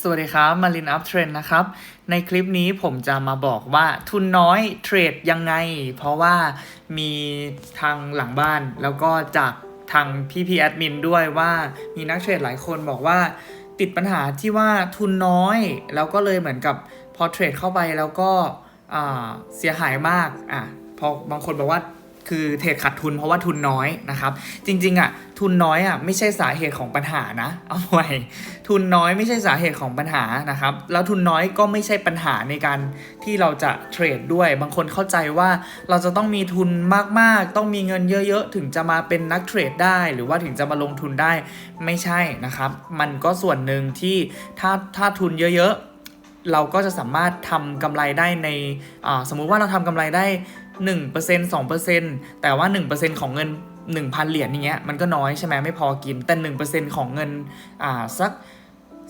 สวัสดีครับมารินอัพเทรนนะครับ ในคลิปนี้ผมจะมาบอกว่าทุนน้อยเทรดยังไง เพราะว่ามีทางหลังบ้านแล้วก็จากทางพี่พีแอดมินด้วยว่ามีนักเทรดหลายคนบอกว่า ติดปัญหาที่ว่าทุนน้อย แล้วก็เลยเหมือนกับพอเทรดเข้าไปแล้วก็เสียหายมากอะพอบางคนบอกว่า คือเทรดขาดทุนเพราะว่าทุนน้อยนะครับ จริงๆอะทุนน้อยอะไม่ใช่สาเหตุของปัญหานะ เอาไว้ทุนน้อยไม่ใช่สาเหตุของปัญหานะครับ แล้วทุนน้อยก็ไม่ใช่ปัญหาในการที่เราจะเทรดด้วย บางคนเข้าใจว่าเราจะต้องมีทุนมากๆ ต้องมีเงินเยอะๆ ถึงจะมาเป็นนักเทรดได้ หรือว่าถึงจะมาลงทุนได้ไม่ใช่นะครับ มันก็ส่วนหนึ่งที่ถ้าถ้าทุนเยอะๆเราก็จะสามารถทำกำไรได้ในอ่าสมมุติว่าเราทำกำไรได้ 1% 2%แต่ว่า 1%ของเงิน 1,000 เหรียญอย่างเงี้ยมันก็น้อยใช่ไหมไม่พอกิน แต่ 1%ของเงินอ่าสัก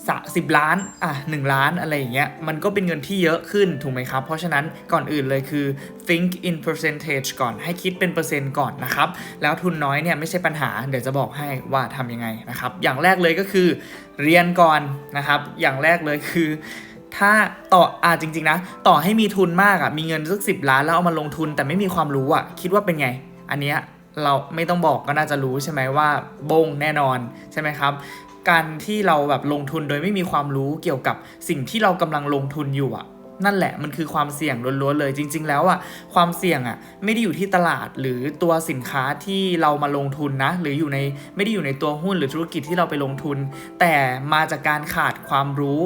สะสิบล้านอะหนึ่งล้านอะไรอย่างเงี้ยมันก็เป็นเงินที่เยอะขึ้นถูกไหมครับ เพราะฉะนั้นก่อนอื่นเลยคือ think in percentage ก่อนให้คิดเป็นเปอร์เซ็นต์ก่อนนะครับ แล้วทุนน้อยเนี่ยไม่ใช่ปัญหาเดี๋ยวจะบอกให้ว่าทำยังไงนะครับ อย่างแรกเลยก็คือเรียนก่อนนะครับ อย่างแรกเลยคือ ถ้าต่ออ่าจริง ๆ นะ ต่อให้มีทุนมากอะมีเงินสักสิบล้านแล้วเอามาลงทุนแต่ไม่มีความรู้อะ คิดว่าเป็นไง อันเนี้ยเราไม่ต้องบอกก็น่าจะรู้ใช่ไหมว่าบงแน่นอนใช่ไหมครับ การที่เราแบบลงทุนโดยไม่มีความรู้เกี่ยวกับสิ่งที่เรากำลังลงทุนอยู่อะ นั่นแหละมันคือความเสี่ยงล้วนๆเลยจริง ๆ แล้วอะความเสี่ยงอะไม่ได้อยู่ที่ตลาดหรือตัวสินค้าที่เรามาลงทุนนะ หรืออยู่ในไม่ได้อยู่ในตัวหุ้นหรือธุรกิจที่เราไปลงทุน แต่มาจากการขาดความรู้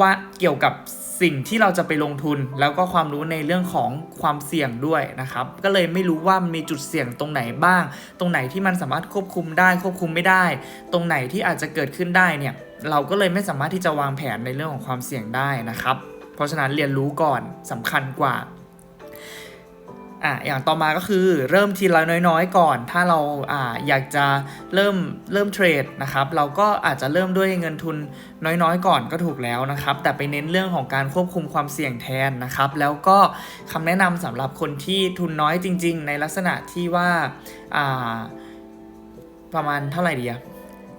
ว่าเกี่ยวกับสิ่งที่เราจะไปลงทุน แล้วก็ความรู้ในเรื่องของความเสี่ยงด้วยนะครับ ก็เลยไม่รู้ว่ามันมีจุดเสี่ยงตรงไหนบ้าง ตรงไหนที่มันสามารถควบคุมได้ควบคุมไม่ได้ ตรงไหนที่อาจจะเกิดขึ้นได้เนี่ยเราก็เลยไม่สามารถที่จะวางแผนในเรื่องของความเสี่ยงได้นะครับ เพราะฉะนั้นเรียนรู้ก่อนสำคัญกว่าอะอย่างต่อมาก็คือเริ่มทีละน้อยๆ ก่อน ถ้าเราอ่าอยากจะเริ่มเริ่มเทรดนะครับ เราก็อาจจะเริ่มด้วยเงินทุนน้อยๆ ก่อนก็ถูกแล้วนะครับ แต่ไปเน้นเรื่องของการควบคุมความเสี่ยงแทนนะครับ แล้วก็คำแนะนำสำหรับคนที่ทุนน้อยจริง ๆ ในลักษณะที่ว่าอ่าประมาณเท่าไหร่ดีอะ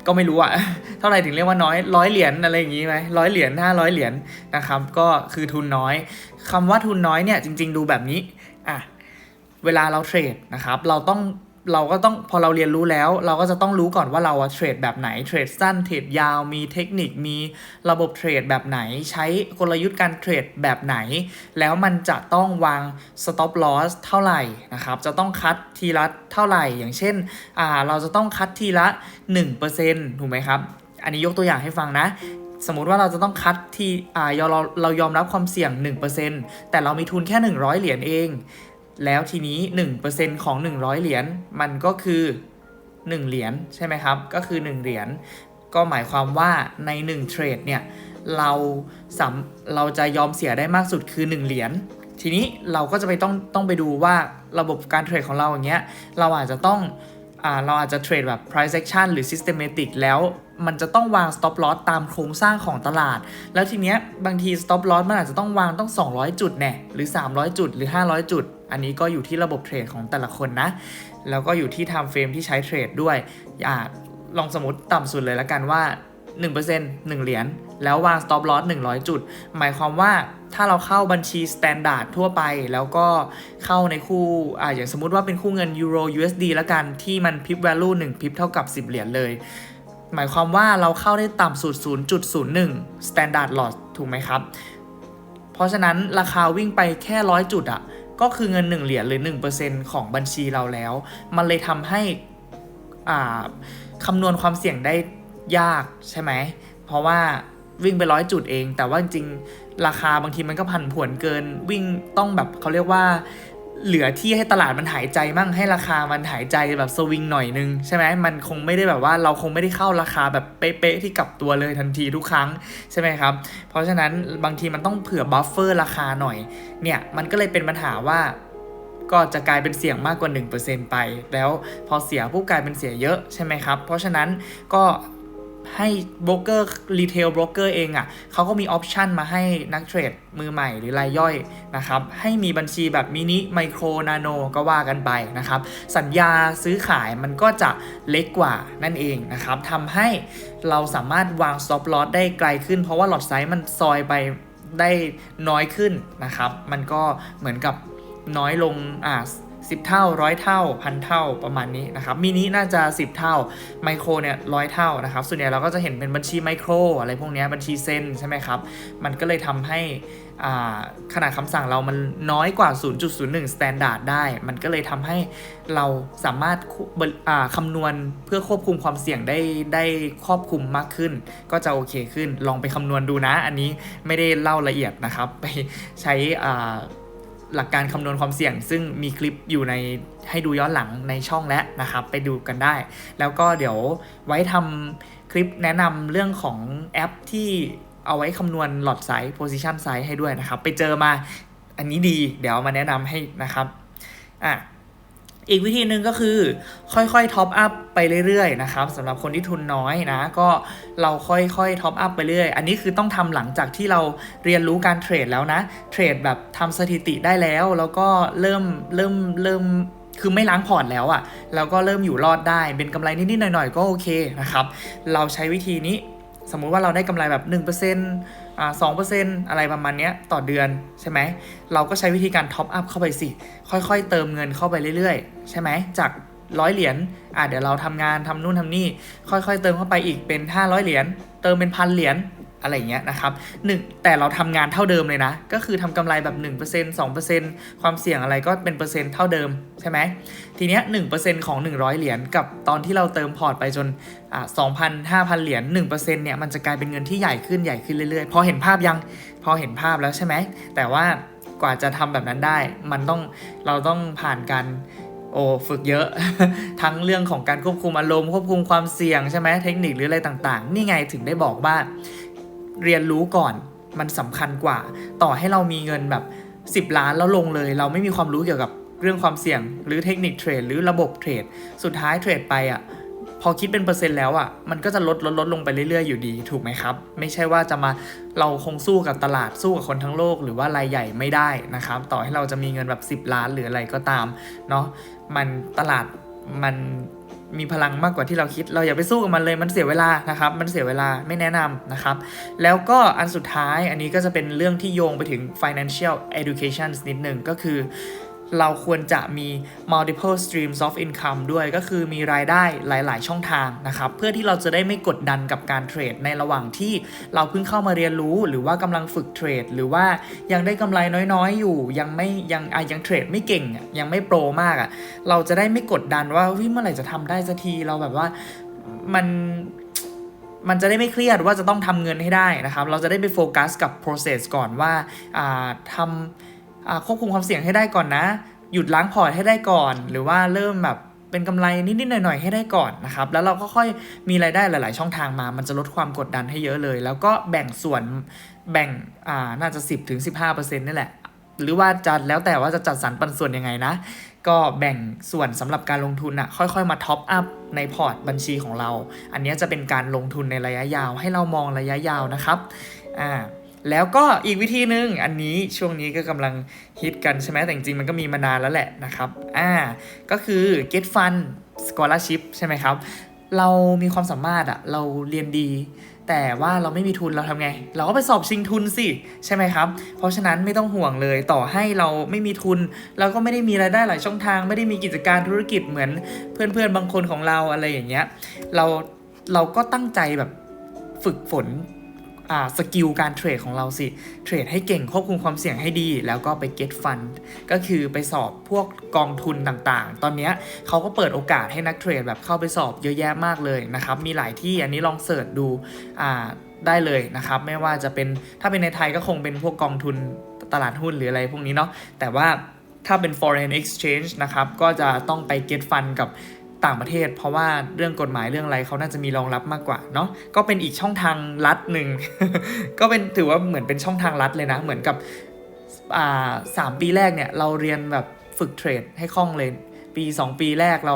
ก็ไม่รู้อะเท่าไหร่ถึงเรียกว่าน้อยร้อยเหรียญอะไรอย่างงี้ไหมร้อยเหรียญห้าร้อยเหรียญนะครับ ก็คือทุนน้อยคำว่าทุนน้อยเนี่ยจริง ๆ ดูแบบนี้อะเวลาเราเทรดนะครับ เราต้อง เราก็ต้องพอเราเรียนรู้แล้ว เราก็จะต้องรู้ก่อนว่าเราเทรดแบบไหนเทรดสั้นเทรดยาวมีเทคนิคมีระบบเทรดแบบไหน ใช้กลยุทธ์การเทรดแบบไหน แล้วมันจะต้องวาง stop loss เท่าไหร่นะครับจะต้องคัดทีละเท่าไหร่ อย่างเช่นอ่าเราจะต้องคัดทีละ 1%ถูกไหมครับ อันนี้ยกตัวอย่างให้ฟังนะสมมุติว่าเราจะต้องคัดที่อ่าเราเรายอมรับความเสี่ยง 1%แต่เรามีทุนแค่ 100 เหรียญเอง แล้วทีนี้ 1%ของ 100 เหรียญมันก็คือ 1 เหรียญใช่ไหมครับ ก็คือ 1 เหรียญก็หมายความว่าใน1เทรดเนี่ยเราสเราจะยอมเสียได้มากสุดคือ 1 เหรียญทีนี้เราก็จะไปต้องต้องไปดูว่าระบบการเทรดของเราอย่างเงี้ยเราอาจจะต้องอเราอาจจะเทรดแบบ price action หรือ systematic แล้วมันจะต้องวาง stop loss ตามโครงสร้างของตลาด แล้วทีเนี้ยบางที stop loss มันอาจจะต้องวางต้อง 200 จุดแน่หรือ 300 จุดหรือ 500 จุด อันนี้ก็อยู่ที่ระบบเทรดของแต่ละคนนะ แล้วก็อยู่ที่ time frame ที่ใช้เทรดด้วยอ่าลองสมมติต่ำสุดเลยแล้วกันว่า 1% 1 เหรียญ แล้ววาง stop loss 100 จุด หมายความว่าถ้าเราเข้าบัญชี standard ทั่วไป แล้วก็เข้าในคู่อ่าอย่างสมมุติว่าเป็นคู่เงิน euro USD แล้วกันที่มัน pip value 1 pip เท่ากับ 10 เหรียญเลย หมายความว่าเราเข้าได้ต่ำสุด 0.01 standard loss ถูกไหมครับ เพราะฉะนั้นราคาวิ่งไปแค่ร้อยจุดอะ่ะ ก็คือเงิน 1 เหรียญหรือ 1%ของบัญชีเราแล้ว มันเลยทำให้อ่าคำนวณความเสี่ยงได้ยากใช่ไหม เพราะว่าวิ่งไปร้อยจุดเอง แต่ว่าจริงราคาบางทีมันก็ผันผวนเกิน วิ่งต้องแบบเขาเรียกว่า เหลือที่ให้ตลาดมันหายใจมั่งให้ราคามันหายใจแบบสวิงหน่อยนึงใช่ไหมมันคงไม่ได้แบบว่าเราคงไม่ได้เข้าราคาแบบเป๊ะๆที่กลับตัวเลยทันทีทุกครั้งใช่ไหมครับ เพราะฉะนั้นบางทีมันต้องเผื่อบัฟเฟอร์ราคาหน่อยเนี่ยมันก็เลยเป็นปัญหาว่าก็จะกลายเป็นเสี่ยงมากกว่า 1%ไป แล้วพอเสียผู้กลายเป็นเสียเยอะใช่ไหมครับ เพราะฉะนั้นก็ ให้โบรกเกอร์รีเทลโบรกเกอร์เองอะ่ะเขาก็มีออปชันมาให้นักเทรดมือใหม่หรือรายย่อยนะครับ ให้มีบัญชีแบบมินิไมโครนาโนก็ว่ากันไปนะครับ สัญญาซื้อขายมันก็จะเล็กกว่านั่นเองนะครับทำให้เราสามารถวาง stop loss ได้ไกลขึ้น เพราะว่าหลอดไซส์มันซอยไปได้น้อยขึ้นนะครับ มันก็เหมือนกับน้อยลงอ่า สิบเท่าร้อยเท่าพันเท่าประมาณนี้นะครับมินิน่าจะ 10 เท่าไมโครเนี่ยร้อยเท่านะครับส่วนใหญ่เราก็จะเห็นเป็นบัญชีไมโครอะไรพวกนี้บัญชีเซนใช่ไหมครับมันก็เลยทำให้อ่าขนาดคำสั่งเรามันน้อยกว่า 0.01 standard ได้ มันก็เลยทำให้เราสามารถคุบอ่าคำนวณเพื่อควบคุมความเสี่ยงได้ได้ครอบคลุมมากขึ้น ก็จะโอเคขึ้น ลองไปคำนวณดูนะ อันนี้ไม่ได้เล่าละเอียดนะครับ ไปใช้อ่า หลักการคำนวณความเสี่ยง ซึ่งมีคลิปอยู่ในให้ดูย้อนหลังในช่องแล้วนะครับ ไปดูกันได้ แล้วก็เดี๋ยวไว้ทำคลิปแนะนำเรื่องของแอปที่เอาไว้คำนวณหลอดไซส์ position size ให้ด้วยนะครับ ไปเจอมาอันนี้ดี เดี๋ยวมาแนะนำให้นะครับอะ อีกวิธีหนึ่งก็คือค่อยๆท็อปอัพไปเรื่อยๆนะครับสำหรับคนที่ทุนน้อยนะก็เราค่อยๆท็อปอัพไปเรื่อยอันนี้คือต้องทำหลังจากที่เราเรียนรู้การเทรดแล้วนะเทรดแบบทำสถิติได้แล้ว แล้วก็เริ่มเริ่มเริ่มคือไม่ล้างพอร์ตแล้วอะ่ะแล้วก็เริ่มอยู่รอดได้ เป็นกำไรนิดๆหน่อยๆก็โอเคนะครับเราใช้วิธีนี้ สมมุติว่าเราได้กำไรแบบ 1% สองเปอร์เซ็นต์อะไรประมาณนี้ต่อเดือนใช่ไหมเราก็ใช้วิธีการท็อปอัพเข้าไปสิ ค่อยๆ เติมเงินเข้าไปเรื่อยๆ ใช่ไหมจากร้อยเหรียญอ่าเดี๋ยวเราทำงานทำนู่นทำนี่ ค่อยๆ เติมเข้าไปอีกเป็น 500 เหรียญเติมเป็นพันเหรียญ อะไรเงี้ยนะครับหนึ่งแต่เราทำงานเท่าเดิมเลยนะ ก็คือทำกำไรแบบ 1% 2%ความเสี่ยงอะไรก็เป็นเปอร์เซ็นต์เท่าเดิมใช่ไหมทีเนี้ย1%ของ 100 เหรียญกับตอนที่เราเติมพอร์ตไปจนอ่า2,000 5,000เหรียญ1%เนี่ยมันจะกลายเป็นเงินที่ใหญ่ขึ้นใหญ่ขึ้นเรื่อยๆ พอเห็นภาพยังพอเห็นภาพแล้วใช่ไหมแต่ว่ากว่าจะทำแบบนั้นได้ มันต้องเราต้องผ่านการโอ้ฝึกเยอะ ทั้งเรื่องของการควบคุมอารมณ์ควบคุมความเสี่ยงใช่ไหมเทคนิคหรืออะไรต่างๆ นี่ไงถึงได้บอกว่า เรียนรู้ก่อนมันสำคัญกว่า ต่อให้เรามีเงินแบบ 10 ล้านแล้วลงเลย เราไม่มีความรู้เกี่ยวกับเรื่องความเสี่ยง หรือเทคนิคเทรดหรือระบบเทรด สุดท้ายเทรดไปอะพอคิดเป็นเปอร์เซ็นต์แล้วอะมันก็จะลดลดลดลงไปเรื่อยๆอยู่ดี ถูกไหมครับ ไม่ใช่ว่าจะมาเราคงสู้กับตลาดสู้กับคนทั้งโลก หรือว่ารายใหญ่ไม่ได้นะครับ ต่อให้เราจะมีเงินแบบ 10 ล้านหรืออะไรก็ตามเนาะมันตลาดมัน มีพลังมากกว่าที่เราคิด เราอย่าไปสู้กับมันเลยมันเสียเวลานะครับ มันเสียเวลาไม่แนะนำนะครับ แล้วก็อันสุดท้ายอันนี้ก็จะเป็นเรื่องที่โยงไปถึง financial education นิดหนึ่งก็คือ เราควรจะมี multiple streams of income ด้วยก็คือมีรายได้หลาย ๆ ช่องทางนะครับ เพื่อที่เราจะได้ไม่กดดันกับการเทรดในระหว่างที่เราเพิ่งเข้ามาเรียนรู้หรือว่ากำลังฝึกเทรด หรือว่ายังได้กำไรน้อย ๆ อยู่ ยังไม่ยังอะยังเทรดไม่เก่งยังไม่โปรมากอะเราจะได้ไม่กดดันว่าเฮ้ยเมื่อไหร่จะทำได้สักทีเราแบบว่ามันมันจะได้ไม่เครียดว่าจะต้องทำเงินให้ได้นะครับ เราจะได้ไปโฟกัสกับ process ก่อนว่าอ่าทำ ควบคุมความเสี่ยงให้ได้ก่อนนะ หยุดล้างพอร์ตให้ได้ก่อน หรือว่าเริ่มแบบเป็นกำไรนิดๆหน่อยๆให้ได้ก่อนนะครับ แล้วเราก็ค่อยมีรายได้หลาย ๆ ช่องทางมา มันจะลดความกดดันให้เยอะเลย แล้วก็แบ่งส่วนแบ่งอ่าน่าจะ 10-15%ถึงนี่แหละ หรือว่าจะแล้วแต่ว่าจะจัดสรรปันส่วนยังไงนะ ก็แบ่งส่วนสำหรับการลงทุนอะค่อยๆ มาท็อปอัพในพอร์ตบัญชีของเรา อันนี้จะเป็นการลงทุนในระยะยาว ให้เรามองระยะยาวนะครับอ่า แล้วก็อีกวิธีหนึ่งอันนี้ช่วงนี้ก็กำลังฮิตกันใช่ไหมแต่จริงๆมันก็มีมานานแล้วแหละนะครับอ่าก็คือ get fund scholarship ใช่ไหมครับ เรามีความสามารถอะเราเรียนดี แต่ว่าเราไม่มีทุนเราทำไง เราก็ไปสอบชิงทุนสิใช่ไหมครับ เพราะฉะนั้นไม่ต้องห่วงเลยต่อให้เราไม่มีทุน เราก็ไม่ได้มีรายได้หลายช่องทาง ไม่ได้มีกิจการธุรกิจเหมือนเพื่อนๆบางคนของเราอะไรอย่างเงี้ยเราเราก็ตั้งใจแบบฝึกฝน สกิลการเทรดของเราสิเทรดให้เก่งควบคุมความเสี่ยงให้ดี แล้วก็ไป get fund ก็คือไปสอบพวกกองทุนต่างๆ ตอนนี้เขาก็เปิดโอกาสให้นักเทรดแบบเข้าไปสอบเยอะแยะมากเลยนะครับมีหลายที่อันนี้ลองเสิร์ชดูได้เลยนะครับไม่ว่าจะเป็นถ้าเป็นในไทยก็คงเป็นพวกกองทุนตลาดหุ้นหรืออะไรพวกนี้เนาะแต่ว่าถ้าเป็น foreign exchange นะครับ ก็จะต้องไป get fund กับ ต่างประเทศ เพราะว่าเรื่องกฎหมายเรื่องอะไรเขาน่าจะมีรองรับมากกว่าเนาะก็เป็นอีกช่องทางลัดหนึ่งก็เป็นถือว่าเหมือนเป็นช่องทางลัดเลยนะ เหมือนกับอ่าสามปีแรกเนี่ยเราเรียนแบบฝึกเทรดให้คล่องเลยปี 2 ปีแรกเรา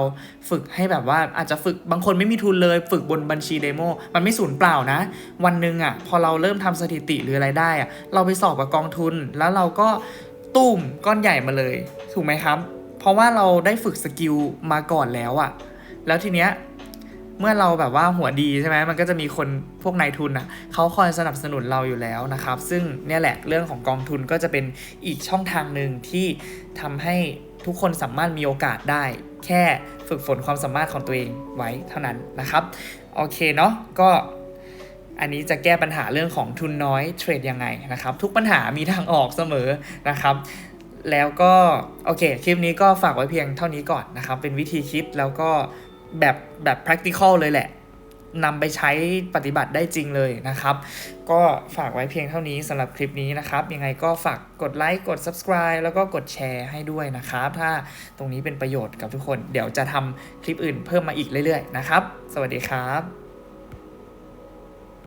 ฝึกให้แบบว่าอาจจะฝึกบางคนไม่มีทุนเลย ฝึกบนบัญชีเดโมมันไม่สูญเปล่านะ วันหนึ่งอะ่ะพอเราเริ่มทำสถิติหรืออะไรได้อะ่ะเราไปสอบกับกองทุน แล้วเราก็ตุ้มก้อนใหญ่มาเลย ถูกไหมครับ เพราะว่าเราได้ฝึกสกิลมาก่อนแล้วอะแล้วทีเนี้ยเมื่อเราแบบว่าหัวดีใช่ไหมมันก็จะมีคนพวกนายทุนอะเขาคอยสนับสนุนเราอยู่แล้วนะครับ ซึ่งเนี่ยแหละเรื่องของกองทุนก็จะเป็นอีกช่องทางหนึ่งที่ทำให้ทุกคนสามารถมีโอกาสได้ แค่ฝึกฝนความสามารถของตัวเองไว้เท่านั้นนะครับโอเคเนาะก็อันนี้จะแก้ปัญหาเรื่องของทุนน้อยเทรดยังไงนะครับ ทุกปัญหามีทางออกเสมอนะครับ แล้วก็โอเคคลิปนี้ก็ฝากไว้เพียงเท่านี้ก่อนนะครับ เป็นวิธีคิดแล้วก็แบบแบบ practical เลยแหละนำไปใช้ปฏิบัติได้จริงเลยนะครับ ก็ฝากไว้เพียงเท่านี้สำหรับคลิปนี้นะครับ ยังไงก็ฝากกดไลค์กด subscribe แล้วก็กดแชร์ให้ด้วยนะครับ ถ้าตรงนี้เป็นประโยชน์กับทุกคน เดี๋ยวจะทำคลิปอื่นเพิ่มมาอีกเรื่อยๆนะครับ สวัสดีครับ